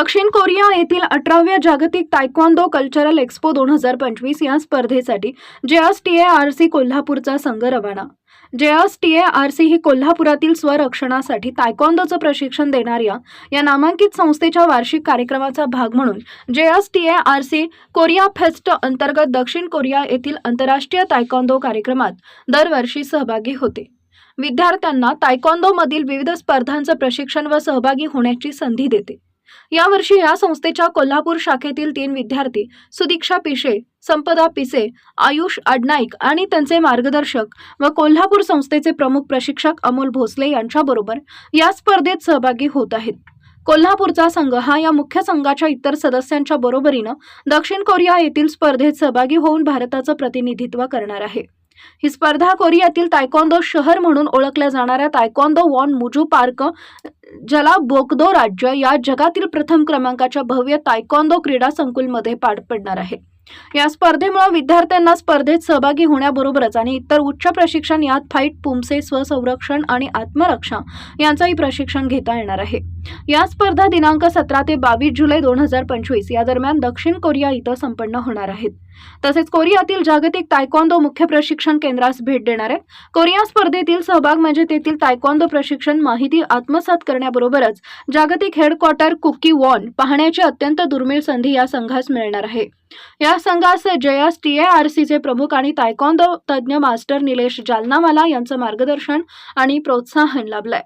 दक्षिण कोरिया येथील अठराव्या जागतिक तायक्वांदो कल्चरल एक्स्पो दोन हजार पंचवीस या स्पर्धेसाठी JS T A R C कोल्हापूरचा संघ रवाना. JS T A R C ही कोल्हापुरातील स्वरक्षणासाठी तायक्वांदोचं प्रशिक्षण देणाऱ्या या नामांकित संस्थेच्या वार्षिक कार्यक्रमाचा भाग म्हणून JS T A R C Korea fest अंतर्गत दक्षिण कोरिया येथील आंतरराष्ट्रीय तायक्वांदो कार्यक्रमात दरवर्षी सहभागी होते. विद्यार्थ्यांना तायक्वांदोमधील विविध स्पर्धांचं प्रशिक्षण व सहभागी होण्याची संधी देते. यावर्षी या संस्थेच्या कोल्हापूर शाखेतील तीन विद्यार्थी सुदीक्षा पिशे संपदा पिसे आयुष आडनाईक आणि त्यांचे मार्गदर्शक व कोल्हापूर संस्थेचे प्रमुख प्रशिक्षक अमोल भोसले यांच्याबरोबर या स्पर्धेत सहभागी होत आहेत. कोल्हापूरचा संघ हा या मुख्य संघाच्या इतर सदस्यांच्या बरोबरीनं दक्षिण कोरिया येथील स्पर्धेत सहभागी होऊन भारताचं प्रतिनिधित्व करणार आहे. ही स्पर्धा कोरियातील तायकॉन्दो शहर म्हणून ओळखल्या जाणाऱ्या तायकॉन्दो वॉन मुजू पार्क ज्याला बोकदो राज्य या जगातील प्रथम क्रमांकाच्या भव्य तायकॉन्दो क्रीडा संकुलमध्ये पार पडणार आहे. या स्पर्धेमुळे विद्यार्थ्यांना स्पर्धेत सहभागी होण्याबरोबरच आणि इतर उच्च प्रशिक्षण यात फाईट पुमसे स्वसंरक्षण आणि आत्मरक्षा यांचंही प्रशिक्षण घेता येणार आहे. या स्पर्धा दिनांक सतरा ते बावीस जुलै दोन हजार पंचवीस या दरम्यान दक्षिण कोरिया इथं संपन्न होणार आहेत. तसेच कोरियातील जागतिक तायकॉन्दो मुख्य प्रशिक्षण केंद्रास भेट देणार आहेत. कोरिया स्पर्धेतील सहभाग म्हणजे तेथील तायकॉन्दो प्रशिक्षण माहिती आत्मसात करण्याबरोबरच जागतिक हेडक्वार्टर कुकी वॉन पाहण्याची अत्यंत दुर्मिळ संधी या संघास मिळणार आहे. या संघास जयास टी ए आर सीचे प्रमुख आणि तायकॉन्दो तज्ज्ञ मास्टर निलेश जालनावाला यांचं मार्गदर्शन आणि प्रोत्साहन लाभलंय.